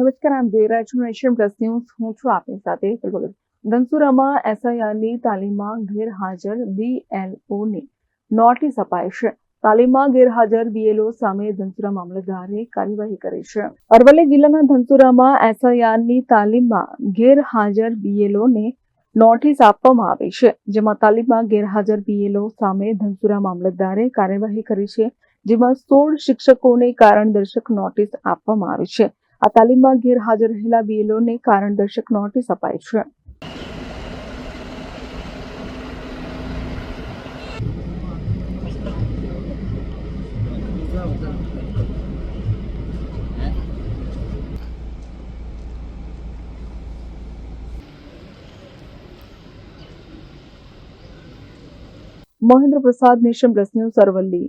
નમસ્કાર, આમ જોઈ છો નેશન પ્લસ ન્યૂઝ. હું છું આપની સાથે ધનસુરામાં એસઆઈઆરની તાલીમમાં ગેરહાજર બીએલઓને નોટિસ અપાઈ તાલીમમાં ગેરહાજર બીએલઓ સામે ધનસુરા મામલતદારે કાર્યવાહી કરી છે. અરવલ્લી જિલ્લાના ધનસુરામાં એસઆઈઆરની તાલીમમાં ગેરહાજર બીએલઓને નોટિસ આપવામાં આવી છે. જેમાં તાલીમમાં ગેરહાજર બીએલઓ સામે ધનસુરા મામલતદારે કાર્યવાહી કરી છે. જેમાં સોળ શિક્ષકોને કારણદર્શક નોટિસ આપવામાં આવી છે. આ તાલીમમાં ગેરહાજર રહેલા બીએલઓને કારણદર્શક નોટિસ અપાઈ છે. Mahendra Prasad Nation Plus News Aravalli.